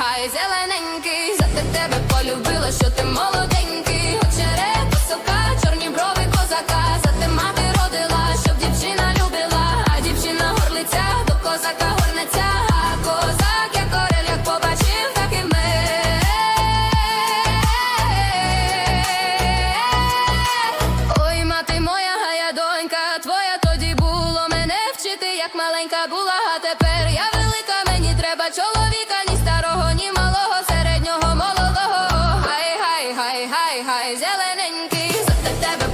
Гай, зелененький, за те тебе полюбила, що ти молоденький, очерет посока, чорні брови козака, за те мати родила, щоб дівчина любила, а дівчина горлиця, до козака горнеця, а козак, побачив, так і ми. Ой, мати моя, гая донька, твоя тоді було. Мене вчити, як маленька була, а тепер я. Eyes, as Ellen and Keys.